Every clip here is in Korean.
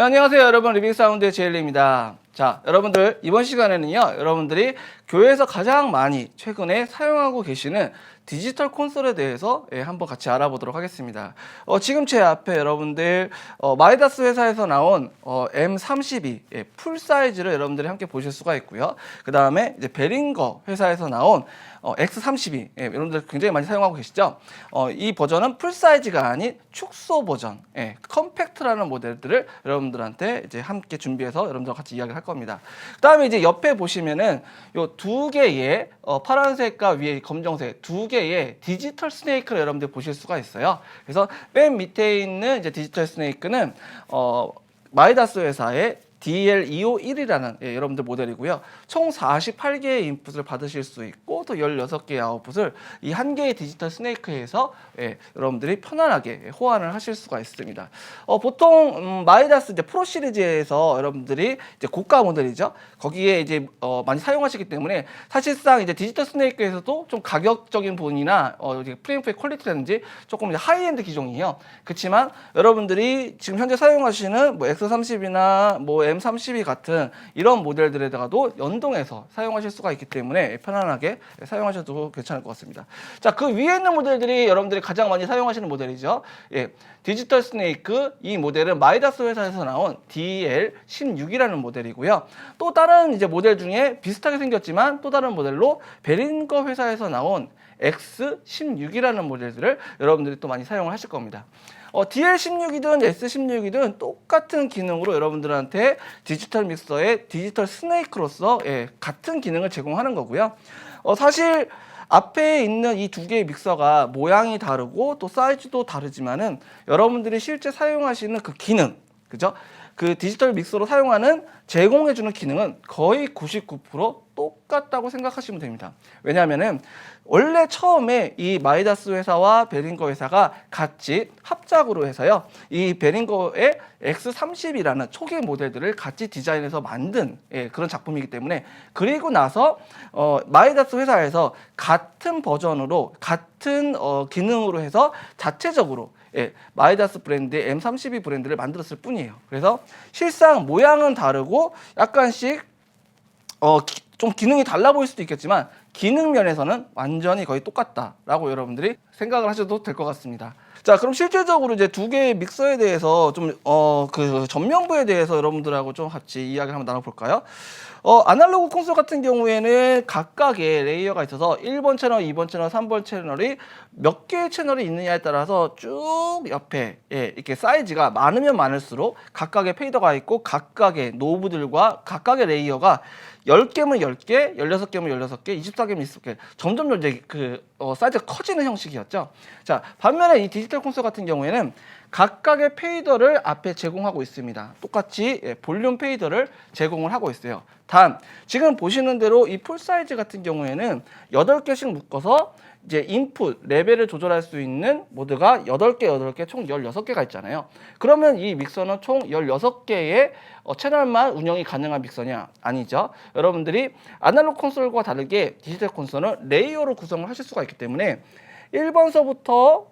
네, 안녕하세요 여러분 리빙 사운드의 제일리입니다. 자 여러분들 이번 시간에는요 여러분들이 교회에서 가장 많이 최근에 사용하고 계시는 디지털 콘솔에 대해서 예, 한번 같이 알아보도록 하겠습니다. 어, 지금 제 앞에 여러분들 어, 마이다스 회사에서 나온 어, M32 예, 풀 사이즈를 여러분들이 함께 보실 수가 있고요. 그 다음에 이제 베링거 회사에서 나온 어, X32 예, 여러분들 굉장히 많이 사용하고 계시죠? 어, 이 버전은 풀 사이즈가 아닌 축소 버전, 예, 컴팩트라는 모델들을 여러분들한테 이제 함께 준비해서 여러분들과 같이 이야기를 할 겁니다. 그다음에 이제 옆에 보시면은 요 두 개의 어, 파란색과 위에 검정색 두 개의 디지털 스네이크를 여러분들 보실 수가 있어요. 그래서 맨 밑에 있는 이제 디지털 스네이크는 어, 마이다스 회사의 DL251이라는 예, 여러분들 모델이고요. 총 48개의 인풋을 받으실 수 있고 또 16개의 아웃풋을 이 한 개의 디지털 스네이크에서 예, 여러분들이 편안하게 호환을 하실 수가 있습니다. 어, 보통 음, 마이다스 이제 프로 시리즈에서 여러분들이 이제 고가 모델이죠. 거기에 이제 어, 많이 사용하시기 때문에 사실상 이제 디지털 스네이크에서도 좀 가격적인 부분이나 어, 이제 프레임프의 퀄리티라든지 조금 이제 하이엔드 기종이에요. 그렇지만 여러분들이 지금 현재 사용하시는 뭐 X30이나 뭐 M32 같은 이런 모델들에다가도 연동해서 사용하실 수가 있기 때문에 편안하게 사용하셔도 괜찮을 것 같습니다. 자, 그 위에 있는 모델들이 여러분들이 가장 많이 사용하시는 모델이죠. 예. 디지털 스네이크 이 모델은 마이다스 회사에서 나온 DL16이라는 모델이고요. 또 다른 이제 모델 중에 비슷하게 생겼지만 또 다른 모델로 베린거 회사에서 나온 X16이라는 모델들을 여러분들이 또 많이 사용을 하실 겁니다. 어, DL16이든 S16이든 똑같은 기능으로 여러분들한테 디지털 믹서의 디지털 스네이크로서 예, 같은 기능을 제공하는 거고요. 어, 사실 앞에 있는 이 두 개의 믹서가 모양이 다르고 또 사이즈도 다르지만은 여러분들이 실제 사용하시는 그 기능, 그죠? 그 디지털 믹서로 사용하는 제공해주는 기능은 거의 99% 똑같다고 생각하시면 됩니다. 왜냐하면은 원래 처음에 이 마이다스 회사와 베링거 회사가 같이 합작으로 해서요. 이 베링거의 X30이라는 초기 모델들을 같이 디자인해서 만든 예, 그런 작품이기 때문에 그리고 나서 어, 마이다스 회사에서 같은 버전으로 같은 어, 기능으로 해서 자체적으로 예, 마이다스 브랜드의 M32 브랜드를 만들었을 뿐이에요. 그래서 실상 모양은 다르고 약간씩 어, 기- 좀 기능이 달라 보일 수도 있겠지만 기능 면에서는 완전히 거의 똑같다라고 여러분들이 생각을 하셔도 될 것 같습니다. 자, 그럼 실제적으로 이제 두 개의 믹서에 대해서 좀 어 그 전면부에 대해서 여러분들하고 좀 같이 이야기를 한번 나눠볼까요? 어 아날로그 콘솔 같은 경우에는 각각의 레이어가 있어서 1번 채널, 2번 채널, 3번 채널이 몇 개의 채널이 있느냐에 따라서 쭉 옆에 예, 이렇게 사이즈가 많으면 많을수록 각각의 페이더가 있고 각각의 노브들과 각각의 레이어가 10개면 10개, 16개면 16개, 24개면 20개. 점점 이제 그 어, 사이즈가 커지는 형식이었죠. 자, 반면에 이 디지 털 콘솔 같은 경우에는 각각의 페이더를 앞에 제공하고 있습니다. 똑같이 예, 볼륨 페이더를 제공을 하고 있어요. 단, 지금 보시는 대로 이 풀 사이즈 같은 경우에는 8개씩 묶어서 이제 인풋 레벨을 조절할 수 있는 모드가 8개, 8개, 총 16개가 있잖아요. 그러면 이 믹서는 총 16개의 어, 채널만 운영이 가능한 믹서냐? 아니죠. 여러분들이 아날로그 콘솔과 다르게 디지털 콘솔은 레이어로 구성을 하실 수가 있기 때문에 1번서부터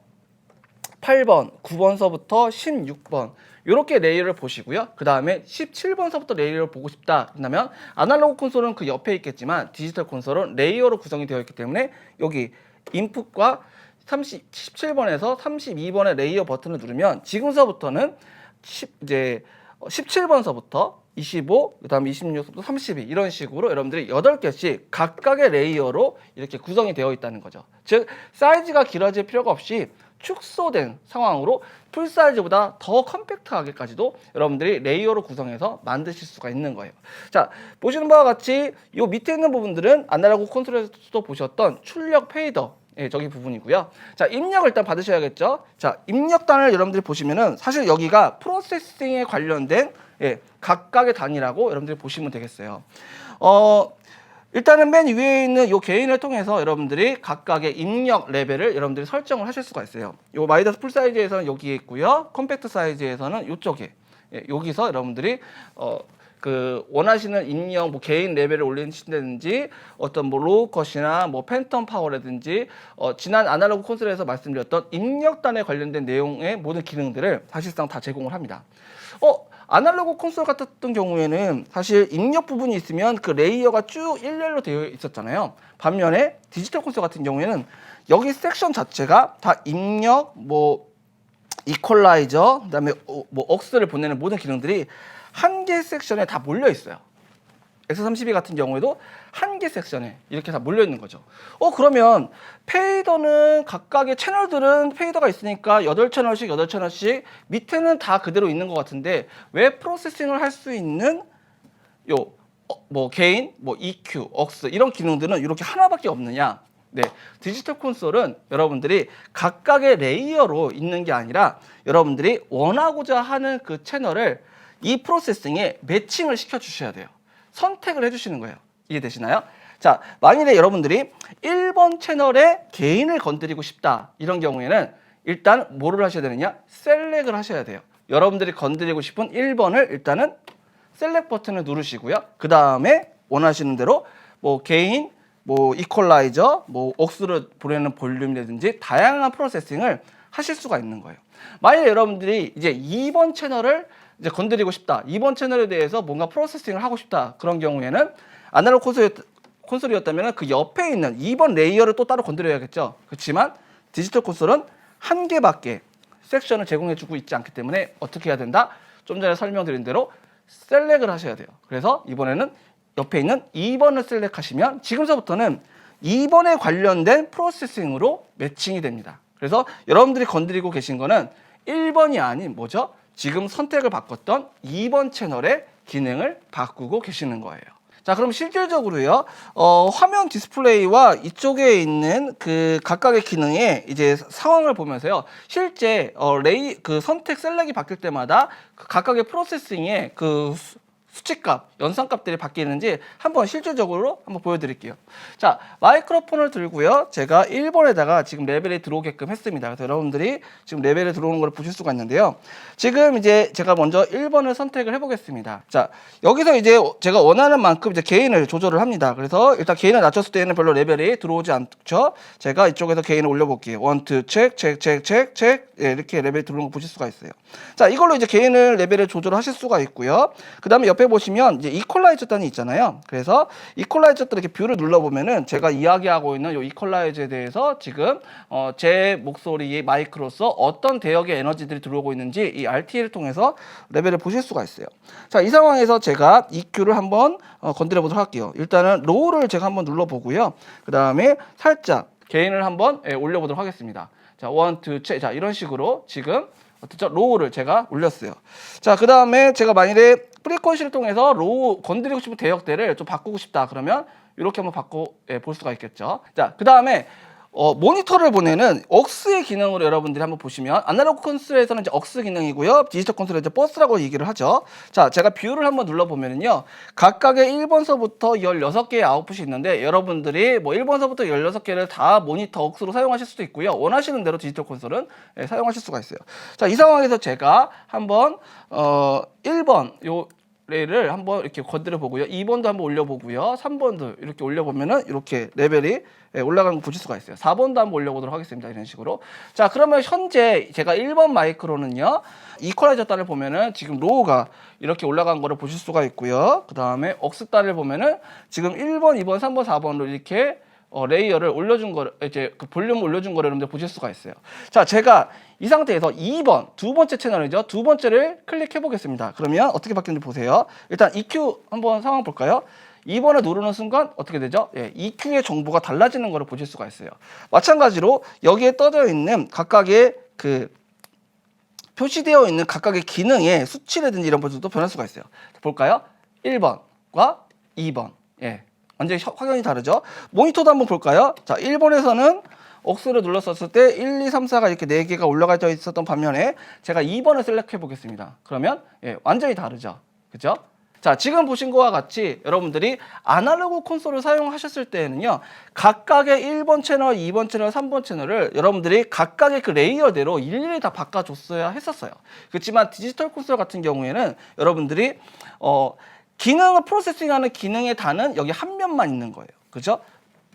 8번, 9번서부터 16번 이렇게 레이어를 보시고요. 그 다음에 17번서부터 레이어를 보고 싶다. 그러면 아날로그 콘솔은 그 옆에 있겠지만 디지털 콘솔은 레이어로 구성이 되어 있기 때문에 여기 인풋과 30, 17번에서 32번의 레이어 버튼을 누르면 지금서부터는 10, 이제 17번서부터 25, 그 다음에 26부터 32 이런 식으로 여러분들이 8개씩 각각의 레이어로 이렇게 구성이 되어 있다는 거죠. 즉 사이즈가 길어질 필요가 없이 축소된 상황으로 풀 사이즈보다 더 컴팩트하게까지도 여러분들이 레이어로 구성해서 만드실 수가 있는 거예요. 자, 보시는 바와 같이 이 밑에 있는 부분들은 아날로그 콘솔에서도 보셨던 출력 페이더 예, 저기 부분이고요. 자, 입력을 일단 받으셔야겠죠. 자, 입력단을 여러분들이 보시면은 사실 여기가 프로세싱에 관련된 예, 각각의 단위라고 여러분들이 보시면 되겠어요. 어, 일단은 맨 위에 있는 요 개인을 통해서 여러분들이 각각의 입력 레벨을 여러분들이 설정을 하실 수가 있어요. 요 마이더스 풀 사이즈에서는 여기에 있고요. 컴팩트 사이즈에서는 요쪽에 예, 여기서 여러분들이 어, 그 원하시는 입력 뭐 개인 레벨을 올리신다든지 어떤 뭐 로우 컷이나 뭐 팬텀 파워라든지 어, 지난 아날로그 콘솔에서 말씀드렸던 입력단에 관련된 내용의 모든 기능들을 사실상 다 제공을 합니다. 어 아날로그 콘솔 같았던 경우에는 사실 입력 부분이 있으면 그 레이어가 쭉 일렬로 되어 있었잖아요. 반면에 디지털 콘솔 같은 경우에는 여기 섹션 자체가 다 입력, 뭐 이퀄라이저, 그다음에 어, 뭐 억스를 보내는 모든 기능들이 한 개 섹션에 다 몰려 있어요. X32 같은 경우에도 한 개 섹션에 이렇게 다 몰려 있는 거죠. 어 그러면 페이더는 각각의 채널들은 페이더가 있으니까 8채널씩 8채널씩 밑에는 다 그대로 있는 것 같은데 왜 프로세싱을 할 수 있는 요 뭐 개인, 뭐 EQ, 억스 이런 기능들은 이렇게 하나밖에 없느냐? 네, 디지털 콘솔은 여러분들이 각각의 레이어로 있는 게 아니라 여러분들이 원하고자 하는 그 채널을 이 프로세싱에 매칭을 시켜 주셔야 돼요. 선택을 해 주시는 거예요. 이해되시나요? 자, 만일에 여러분들이 1번 채널에 개인을 건드리고 싶다 이런 경우에는 일단 뭐를 하셔야 되느냐? 셀렉을 하셔야 돼요. 여러분들이 건드리고 싶은 1번을 일단은 셀렉 버튼을 누르시고요. 그 다음에 원하시는 대로 뭐 개인, 뭐 이퀄라이저, 뭐 억수를 보내는 볼륨이라든지 다양한 프로세싱을 하실 수가 있는 거예요. 만약 여러분들이 이제 2번 채널을 이제 건드리고 싶다. 2번 채널에 대해서 뭔가 프로세싱을 하고 싶다. 그런 경우에는 아날로그 콘솔 콘솔이었다면 그 옆에 있는 2번 레이어를 또 따로 건드려야겠죠. 그렇지만 디지털 콘솔은 한 개밖에 섹션을 제공해주고 있지 않기 때문에 어떻게 해야 된다? 좀 전에 설명드린 대로 셀렉을 하셔야 돼요. 그래서 이번에는 옆에 있는 2번을 셀렉하시면 지금서부터는 2번에 관련된 프로세싱으로 매칭이 됩니다. 그래서 여러분들이 건드리고 계신 거는 1번이 아닌 뭐죠? 지금 선택을 바꿨던 2번 채널의 기능을 바꾸고 계시는 거예요. 자, 그럼 실질적으로요, 어, 화면 디스플레이와 이쪽에 있는 그 각각의 기능의 이제 상황을 보면서요, 실제 어, 레이 그 선택 셀렉이 바뀔 때마다 그 각각의 프로세싱의 그 수- 수치값, 연산값들이 바뀌는지 한번 실질적으로 한번 보여드릴게요. 자, 마이크로폰을 들고요. 제가 1번에다가 지금 레벨이 들어오게끔 했습니다. 그래서 여러분들이 지금 레벨에 들어오는 걸 보실 수가 있는데요. 지금 이제 제가 먼저 1번을 선택을 해보겠습니다. 자, 여기서 이제 제가 원하는 만큼 이제 개인을 조절을 합니다. 그래서 일단 개인을 낮췄을 때는 별로 레벨이 들어오지 않죠. 제가 이쪽에서 개인을 올려볼게요. 원, 투, 책, 책, 책, 책, 책. 예, 이렇게 레벨이 들어오는 거 보실 수가 있어요. 자, 이걸로 이제 개인을 레벨을 조절하실 수가 있고요. 그 다음에 옆에 보시면 이제 이퀄라이저 단이 있잖아요. 그래서 이퀄라이저 단 이렇게 뷰를 눌러 보면은 제가 이야기하고 있는 이 이퀄라이저에 대해서 지금 어, 제 목소리의 마이크로서 어떤 대역의 에너지들이 들어오고 있는지 이 RT를 통해서 레벨을 보실 수가 있어요. 자, 이 상황에서 제가 EQ를 한번 어, 건드려 보도록 할게요. 일단은 로우를 제가 한번 눌러 보고요. 그 다음에 살짝 게인을 한번 예, 올려 보도록 하겠습니다. 자, 원, 투, 체. 자, 이런 식으로 지금 어떻죠? 로우를 제가 올렸어요. 자, 그 다음에 제가 만일에 프리퀀시를 통해서 로우 건드리고 싶은 대역대를 좀 바꾸고 싶다. 그러면 이렇게 한번 바꿔 예, 볼 수가 있겠죠. 자, 그 다음에 어, 모니터를 보내는 억스의 기능으로 여러분들이 한번 보시면 아날로그 콘솔에서는 이제 억스 기능이고요. 디지털 콘솔에서 이제 버스라고 얘기를 하죠. 자, 제가 뷰를 한번 눌러보면은요. 각각의 1번서부터 16개의 아웃풋이 있는데 여러분들이 뭐 1번서부터 16개를 다 모니터 억스로 사용하실 수도 있고요. 원하시는 대로 디지털 콘솔은 예, 사용하실 수가 있어요. 자, 이 상황에서 제가 한번 어, 1번 요 레일을 한번 이렇게 건드려 보고요. 2번도 한번 올려 보고요. 3번도 이렇게 올려 보면은 이렇게 레벨이 예, 올라가는 거 보실 수가 있어요. 4번도 한번 올려 보도록 하겠습니다. 이런 식으로. 자, 그러면 현재 제가 1번 마이크로는요. 이퀄라이저 단을 보면은 지금 로우가 이렇게 올라간 거를 보실 수가 있고요. 그 다음에 억스 단을 보면은 지금 1번, 2번, 3번, 4번으로 이렇게 어, 레이어를 올려준 거를 이제 그 볼륨을 올려준 거를 여러분들 보실 수가 있어요. 자, 제가 이 상태에서 2번 두 번째 채널이죠. 두 번째를 클릭해 보겠습니다. 그러면 어떻게 바뀌는지 보세요. 일단 EQ 한번 상황 볼까요? 2번을 누르는 순간 어떻게 되죠? 예, EQ의 정보가 달라지는 것을 보실 수가 있어요. 마찬가지로 여기에 떠져 있는 각각의 그 표시되어 있는 각각의 기능의 수치라든지 이런 것들도 변할 수가 있어요. 볼까요? 1번과 2번. 예. 완전히 혀- 확연히 다르죠? 모니터도 한번 볼까요? 자, 1번에서는 억수를 눌렀었을 때 1, 2, 3, 4가 이렇게 4개가 올라가 있었던 반면에 제가 2번을 셀렉해 보겠습니다. 그러면 예, 완전히 다르죠. 그죠? 자, 지금 보신 것과 같이 여러분들이 아날로그 콘솔을 사용하셨을 때에는요, 각각의 1번 채널, 2번 채널, 3번 채널을 여러분들이 각각의 그 레이어대로 일일이 다 바꿔줬어야 했었어요. 그렇지만 디지털 콘솔 같은 경우에는 여러분들이, 어, 기능을 프로세싱하는 기능의 단은 여기 한 면만 있는 거예요. 그죠?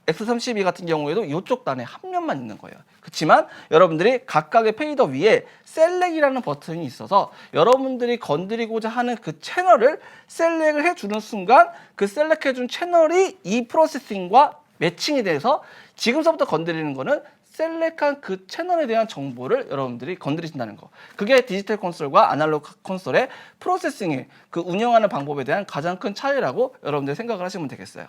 X32 같은 경우에도 이쪽 단에 한 면만 있는 거예요. 그렇지만 여러분들이 각각의 페이더 위에 셀렉이라는 버튼이 있어서 여러분들이 건드리고자 하는 그 채널을 셀렉을 해주는 순간 그 셀렉해준 채널이 이 프로세싱과 매칭이 돼서 지금서부터 건드리는 거는 셀렉한 그 채널에 대한 정보를 여러분들이 건드리신다는 거. 그게 디지털 콘솔과 아날로그 콘솔의 프로세싱의 그 운영하는 방법에 대한 가장 큰 차이라고 여러분들이 생각을 하시면 되겠어요.